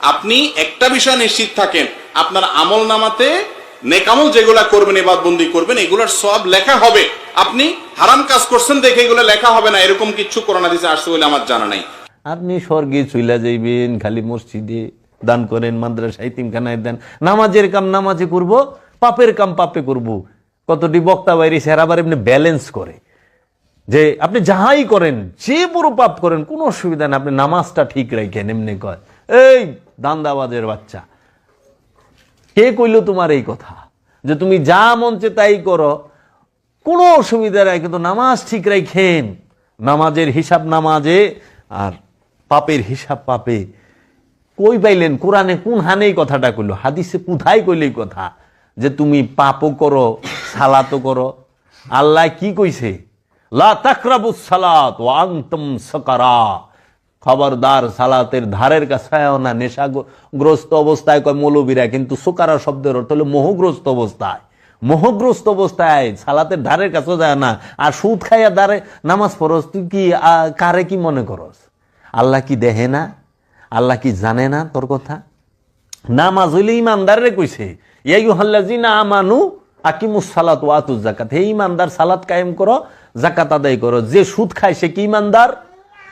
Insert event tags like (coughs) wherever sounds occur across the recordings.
আপনি একটা বিষয় নিশ্চিত থাকেন, আপনার আমল নামাতে নেকামল যেগুলা করবেন এবার বন্দি করবেন, এগুলার সব লেখা হবে। আপনি হারাম কাজ করছেন দেখে এগুলো লেখা হবে না, এরকম কিছু করোনা দিতে আসছে বলে আমার জানা নাই। আপনি স্বর্গে চইলা যাইবেন, খালি মসজিদে দান করেন মাদ্রাসা ইতিমখানায় দেন, নামাজের কাম নামাজে করব, পাপের কাম পাপে করব। কতটি বক্তা বাইরে সেরা আবার এমনি ব্যালেন্স করে। যে আপনি যাহাই করেন, যে বড় পাপ করেন, কোনো অসুবিধা নেই, আপনি নামাজটা ঠিক রাখেন, এমনি কয়। এই দান্দাবাজের বাচ্চা। কে কইল তোমার এই কথা? যে তুমি যা মঞ্চে তাই করো। কোনো অসুবিধা নাই, কিন্তু নামাজ ঠিক রাখেন নামাজের হিসাব নামাজে আর পাপের হিসাব পাপে। কই পাইলেন? কোরআনে কোন হানে এই কথাটা কইল? হাদিসে কোথায় কইল কথা? যে তুমি পাপও করো সালাতো করো। আল্লাহ কি কইছে? লা তাকরাবুস সালাত ওয়া আনতুম সাকারা। খবরদার সালাতের ধারের কাছেও না, নেশাগ্রস্ত অবস্থায় কয় মৌলবীরা, কিন্তু সুকারা শব্দের অর্থ হলো মোহগ্রস্ত অবস্থায়। মোহগ্রস্ত অবস্থায় সালাতের ধারের কাছে যায় না। আর সুদ খাইয়া দাঁড়ে নামাজ পড়স তুই কি কারে কি মনে করস? আল্লাহ কি দেহে না? আল্লাহ কি জানে না তোর কথা? নামাজ হইলে ইমানদারে কইছে ইয়াইহাল্লাজিনা আমানু আকিমুস সালাত ওয়াতুজ জাকাত হে ইমানদার, সালাত কায়েম করো জাকাত আদায় করো। যে সুদ খায় সে কি ইমানদার?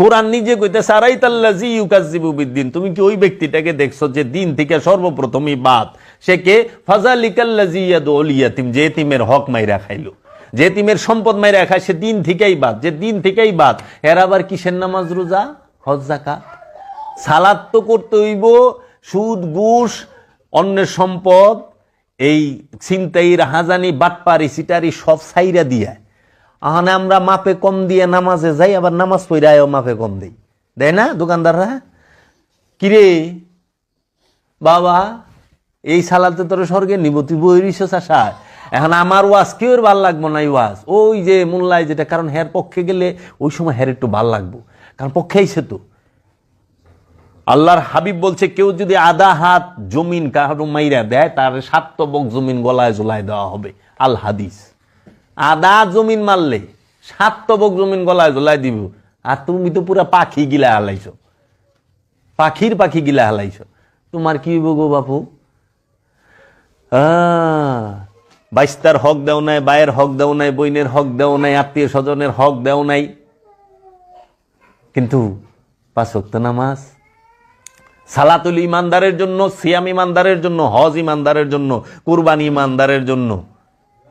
কোরআন নিজে কইতে সারাই তাল্লাজি তুমি কি ওই ব্যক্তিটাকে দেখছ যে দিন থেকে সর্বপ্রথমই বাদ? সে কে? ফাজালিকাল্লাজি ইয়াতিম যে তিমের হক মাইরা খাইলো। যে এতিমের সম্পদ মাইরা খায়, সে দিন থেকেই বাদ। যে দিন থেকেই বাদ, এর আবার কিসের নামাজ রোজা? হজ সালাদ তো করতে হইব, সুদ, ঘুষ, অন্যের সম্পদ, এই ছিনতাই রাহাজানি বাটপারি সিটারি সব সাইরা দিয়া। আহানে আমরা মাপে কম দিয়ে নামাজে যাই, আবার নামাজ পড়ায়ও মাপে কম দেই। দেয় না দোকানদাররা? কিরে? বাবা, এই সালাতে তোর স্বর্গে নিব, তুই বইরিস এখন আমার ওয়াজ কেউ ভালো লাগবো না এই ওয়াজ? ওই যে মোল্লায় যেটা, কারণ হের পক্ষে গেলে ওই সময় হের একটু ভালো লাগবো। কারণ পক্ষে আইসে তো। আল্লাহর হাবিব বলছে, কেউ যদি আধা হাত জমিন কারও মাইরা দেয়, তার সাতবক জমিন গলায় ঝোলায় দেওয়া হবে। আল হাদিস। আধা জমিন মারলে সাতবক জমিন গলায় ঝোলায় দিব। আর তুমি তো পুরা পাখি গিলা হালাইছো। পাখির পাখি গিলা হালাইছো। তোমার কি হইব গো বাপু? বাইস্তার হক দেও নাই, বায়ের হক দেও নাই, বইনের হক দেও নাই, আত্মীয় স্বজনের হক দেও নাই। কিন্তু পাঁচ ওয়াক্ত নামাজ, সালাতুল ইমানদারের জন্য, সিয়াম ইমানদারের জন্য, হজ ইমানদারের জন্য, কুরবানি ইমানদারের জন্য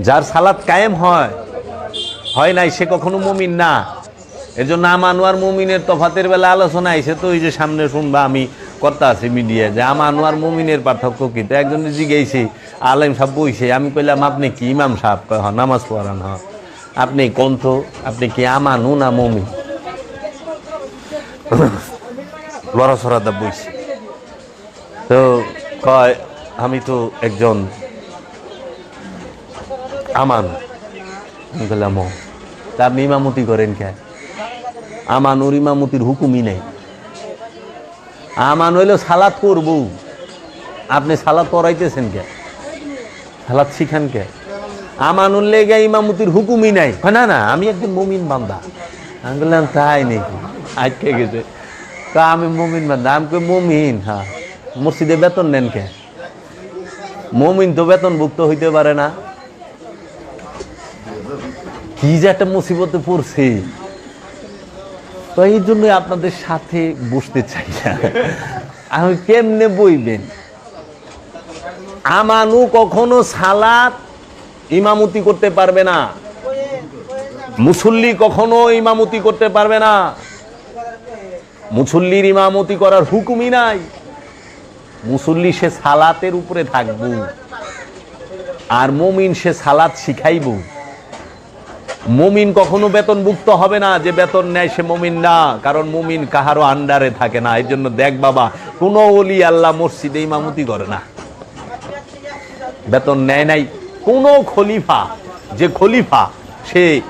যার সালাত কায়েম হয় হয় নাই সে কখনো মমিন না। এর জন্য আমানুয়ার মমিনের তফাতের বেলা আলোচনা আইসে তো ওই যে সামনে শুনবা আমি কথা আছি মিডিয়ায় যে আমানুয়ার মমিনের পার্থক্য কি? তো একজন জিজ্ঞেসি আলেম সাহেব বইছে আমি কইলাম আপনি কি ইমাম সাহেব? "হ, নামাজ পড়ান হ আপনি কণ্ঠ আপনি কি আমানু না মমিন? লড়াছড়াদা (coughs) বইছে। তো কয় আমি তো একজন আমান। আমি বললাম "ও, তা আপনি ইমামতি করেন কে? আমানুর ইমামতির হুকুমই নেই। আমান হইল সালাত করব। আপনি সালাদ পড়াইতেছেন কে? সালাদ শিখান কে? আমানুল লেগে ইমামতির হুকুমই নাই। না না আমি একজন মমিন বান্দা। আমি বললাম তাই নাকি? আজকে গেছে। তা আমি মমিন বান্দা। আমি কই মমিন হ্যাঁ মসজিদে বেতন নেন কে? মমিন তো বেতনভুক্ত হইতে পারে না। কি যে একটা মুসিবতে পড়ছে। তো এই জন্য আপনাদের সাথে বসতে চাই না। আমি কেমনে বইবেন? আমানু কখনো সালাত ইমামতি করতে পারবে না। মুসল্লি কখনো ইমামতি করতে পারবে না। মুসল্লির ইমামতি করার হুকুমই নাই। মুসল্লি সে সালাতের উপরে থাকব। আর মমিন সে সালাত শিখাইব। মমিন কখনো বেতনভুক্ত হবে না, যে বেতন নেয় সে মমিন না, কারণ মমিন কাহারও আন্ডারে থাকে না। এর জন্য দেখ বাবা, কোনো অলি আল্লাহ মসজিদে ইমামতি করে না। বেতন নেয় নাই। কোনো খলিফা, যে খলিফা, সে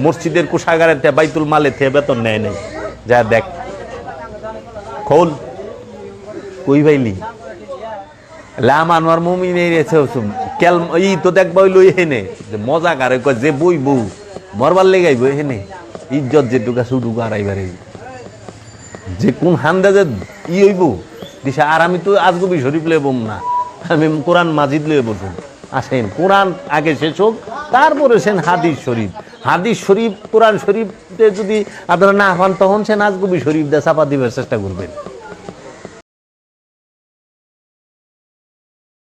মসজিদের কোষাগারের থেকে বাইতুল মালে থেকে বেতন নেয় নাই। যা দেখ। খোল। কই বাইলি লাম আনোয়ার মুমিন এই রেছে কেল ই তো দেখবা হইল এহেনে যে মজা কারে যে বই বউ। মরবার লেগাইব এহেনে ইজ্জত যে ডুকা শুধু হারাইবারে যে কোন হান্দা যে ই হইব দিশা আর আমি তো আজগবি শরীফ লেবম না, আমি কোরআন মাজিদ বসুন। আসেন, কোরআন আগে শেষ হোক, তারপরে সেন হাদিস শরীফ। হাদিস শরীফ, কোরআন শরীফে যদি আপনারা না হন, তখন সে নাজগুবি শরীফ দিয়ে চাপা দিবার চেষ্টা করবেন।